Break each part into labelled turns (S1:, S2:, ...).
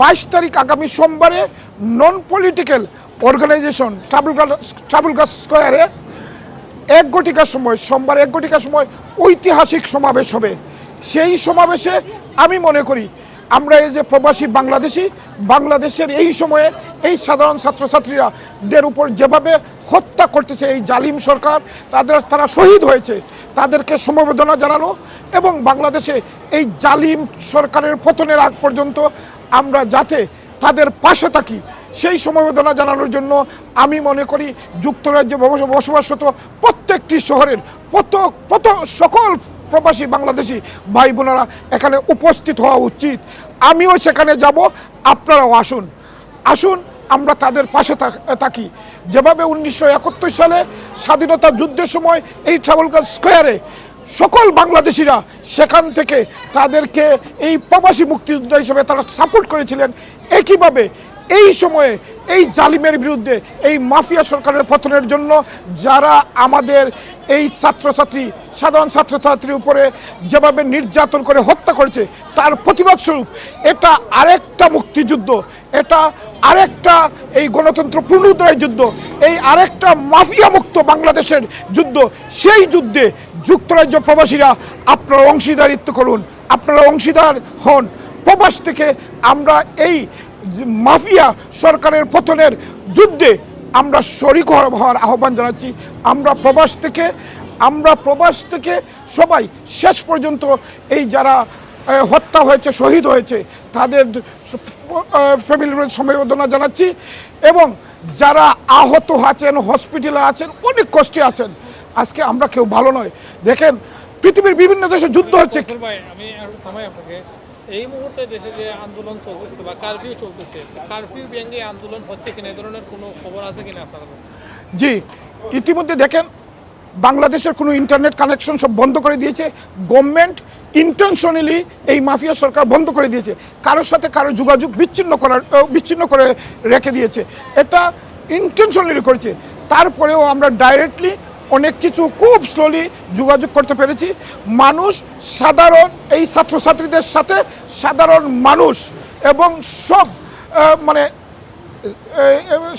S1: বাইশ তারিখ আগামী সোমবারে নন পলিটিক্যাল অর্গানাইজেশন ট্রাভেলগার ট্রাভেলগার স্কোয়ারে এক ঘটিকার সময়, সোমবার এক ঘটিকার সময় ঐতিহাসিক সমাবেশ হবে। সেই সমাবেশে আমি মনে করি আমরা এই যে প্রবাসী বাংলাদেশি, বাংলাদেশের এই সময়ে এই সাধারণ ছাত্রছাত্রীরা দের উপর যেভাবে হত্যা করতেছে এই জালিম সরকার, তাদের তারা শহীদ হয়েছে, তাদেরকে সমবেদনা জানানো এবং বাংলাদেশে এই জালিম সরকারের পতনের আগ পর্যন্ত আমরা যাতে তাদের পাশে থাকি। সেই সমবেদনা জানানোর জন্য আমি মনে করি যুক্তরাজ্যে বস- বসবাসরত প্রত্যেকটি শহরের কত কত সকল প্রবাসী বাংলাদেশি ভাই বোনেরা এখানে উপস্থিত হওয়া উচিত। আমিও সেখানে যাব, আপনারাও আসুন। আসুন, আমরা তাদের পাশে থাক- যেভাবে উনিশশো একাত্তর সালে স্বাধীনতা যুদ্ধের সময় এই ট্রাভেলগার স্কোয়ারে সকল বাংলাদেশিরা সেখান থেকে তাদেরকে এই প্রবাসী মুক্তিযোদ্ধা হিসেবে তারা সাপোর্ট করেছিলেন। একইভাবে এই সময়ে এই জালিমের বিরুদ্ধে এই মাফিয়া সরকারের পতনের জন্য যারা আমাদের এই ছাত্রছাত্রী, সাধারণ ছাত্রছাত্রীর উপরে যেভাবে নির্যাতন করে হত্যা করেছে, তার প্রতিবাদ স্বরূপ এটা আরেকটা মুক্তিযুদ্ধ, এটা আরেকটা এই গণতন্ত্র পুনরুদ্ধারের যুদ্ধ, এই আরেকটা মাফিয়া মুক্ত বাংলাদেশের যুদ্ধ, সেই যুদ্ধে যুক্তরাজ্য প্রবাসীরা আপনারা অংশীদারিত্ব করুন, আপনারা অংশীদার হন। প্রবাস থেকে আমরা এই মাফিয়া সরকারের পতনের যুদ্ধে আমরা শরিক হওয়ার আহ্বান জানাচ্ছি। আমরা প্রবাস থেকে, আমরা প্রবাস থেকে সবাই শেষ পর্যন্ত এই যারা হত্যা হয়েছে, শহীদ হয়েছে, তাদের ফ্যামিলির সমবেদনা জানাচ্ছি। এবং যারা আহত আছেন, হসপিটালে আছেন, অনেক কষ্টে আছেন আজকে আমরা কেউ ভালো নয়। দেখেন পৃথিবীর বিভিন্ন দেশে যুদ্ধ হচ্ছে।
S2: আমি আপনাকে। এই মুহূর্তে দেশে যে আন্দোলন চলতেছে বা কারফিউ চলতেছে কারফিউ ব্যঙ্গে আন্দোলন হচ্ছে কিনা এই ধরনের কোনো খবর আছে কিনা আপনার
S1: জি ইতিমধ্যে দেখেন বাংলাদেশের কোনো ইন্টারনেট কানেকশন সব বন্ধ করে দিয়েছে। গভর্নমেন্ট ইন্টেনশনালি এই মাফিয়া সরকার বন্ধ করে দিয়েছে। কারোর সাথে কারও যোগাযোগ বিচ্ছিন্ন করার বিচ্ছিন্ন করে রেখে দিয়েছে। এটা ইন্টেনশনালি করেছে। তারপরেও আমরা ডাইরেক্টলি অনেক কিছু খুব স্লোলি যোগাযোগ করতে পেরেছি। মানুষ সাধারণ, এই ছাত্রছাত্রীদের সাথে সাধারণ মানুষ এবং সব মানে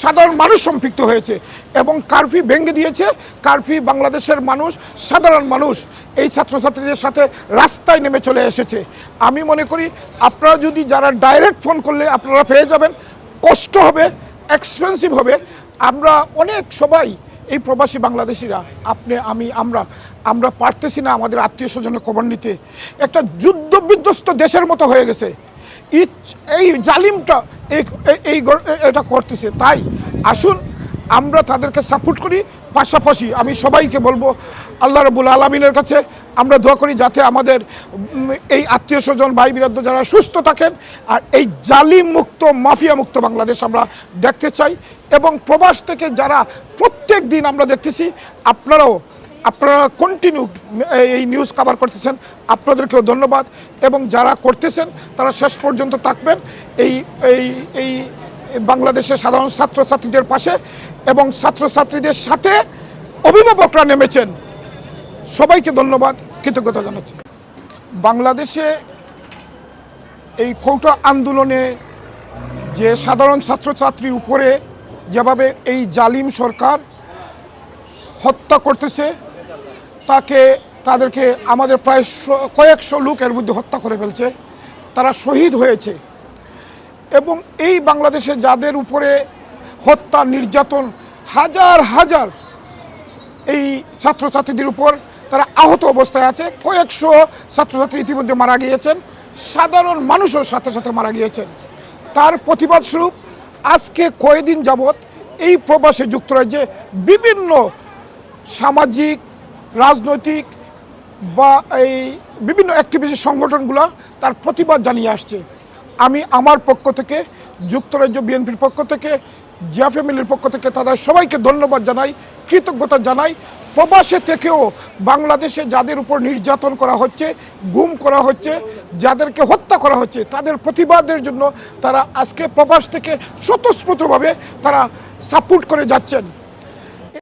S1: সাধারণ মানুষ সম্পৃক্ত হয়েছে এবং কারফি ভেঙে দিয়েছে। কারফি বাংলাদেশের মানুষ, সাধারণ মানুষ এই ছাত্রছাত্রীদের সাথে রাস্তায় নেমে চলে এসেছে। আমি মনে করি আপনারা যদি যারা ডাইরেক্ট ফোন করলে আপনারা পেয়ে যাবেন। কষ্ট হবে এক্সপেন্সিভ হবে। আমরা অনেক সবাই এই প্রবাসী বাংলাদেশিরা, আপনি, আমি, আমরা আমরা পারতেছি না আমাদের আত্মীয় স্বজনের খবর নিতে। একটা যুদ্ধ বিধ্বস্ত দেশের মতো হয়ে গেছে। এই জালিমটা এই এটা করতেছে। তাই আসুন, আমরা তাদেরকে সাপোর্ট করি। পাশাপাশি আমি সবাইকে বলব, আল্লাহ রবুল আলমিনের কাছে আমরা দোয়া করি যাতে আমাদের এই আত্মীয় স্বজন, ভাই বিরাদ্দ যারা সুস্থ থাকেন, আর এই জালিম মুক্ত মাফিয়া মুক্ত বাংলাদেশ আমরা দেখতে চাই। এবং প্রবাস থেকে যারা প্রত্যেক দিন আমরা দেখতেছি, আপনারাও, আপনারা কন্টিনিউ এই নিউজ কভার করতেছেন। আপনাদেরকেও ধন্যবাদ। এবং যারা করতেছেন, তারা শেষ পর্যন্ত থাকবেন এই এই এই বাংলাদেশের সাধারণ ছাত্রছাত্রীদের পাশে। এবং ছাত্রছাত্রীদের সাথে অভিভাবকরা নেমেছেন। সবাইকে ধন্যবাদ, কৃতজ্ঞতা জানাচ্ছি। বাংলাদেশে এই কৌটা আন্দোলনে যে সাধারণ ছাত্রছাত্রীর উপরে যেভাবে এই জালিম সরকার হত্যা করতেছে, তাকে, তাদেরকে আমাদের প্রায় কয়েকশো লোক এর মধ্যে হত্যা করে ফেলছে, তারা শহীদ হয়েছে। এবং এই বাংলাদেশে যাদের উপরে হত্যা, নির্যাতন, হাজার হাজার এই ছাত্রছাত্রীদের উপর তারা আহত অবস্থায় আছে, কয়েকশো ছাত্রছাত্রী ইতিমধ্যে মারা গিয়েছেন, সাধারণ মানুষও সাথে সাথে মারা গিয়েছেন। তার প্রতিবাদ স্বরূপ আজকে কয়েকদিন যাবৎ এই প্রবাসে যুক্তরাজ্যে বিভিন্ন সামাজিক, রাজনৈতিক বা এই বিভিন্ন অ্যাক্টিভিস্ট সংগঠনগুলো তার প্রতিবাদ জানিয়ে আসছে। আমি আমার পক্ষ থেকে, যুক্তরাজ্য বিএনপির পক্ষ থেকে, জিয়া ফ্যামিলির পক্ষ থেকে তাদের সবাইকে ধন্যবাদ জানাই, কৃতজ্ঞতা জানাই। প্রবাসে থেকেও বাংলাদেশে যাদের উপর নির্যাতন করা হচ্ছে, গুম করা হচ্ছে, যাদেরকে হত্যা করা হচ্ছে, তাদের প্রতিবাদের জন্য তারা আজকে প্রবাস থেকে স্বতঃস্ফূর্তভাবে তারা সাপোর্ট করে যাচ্ছেন।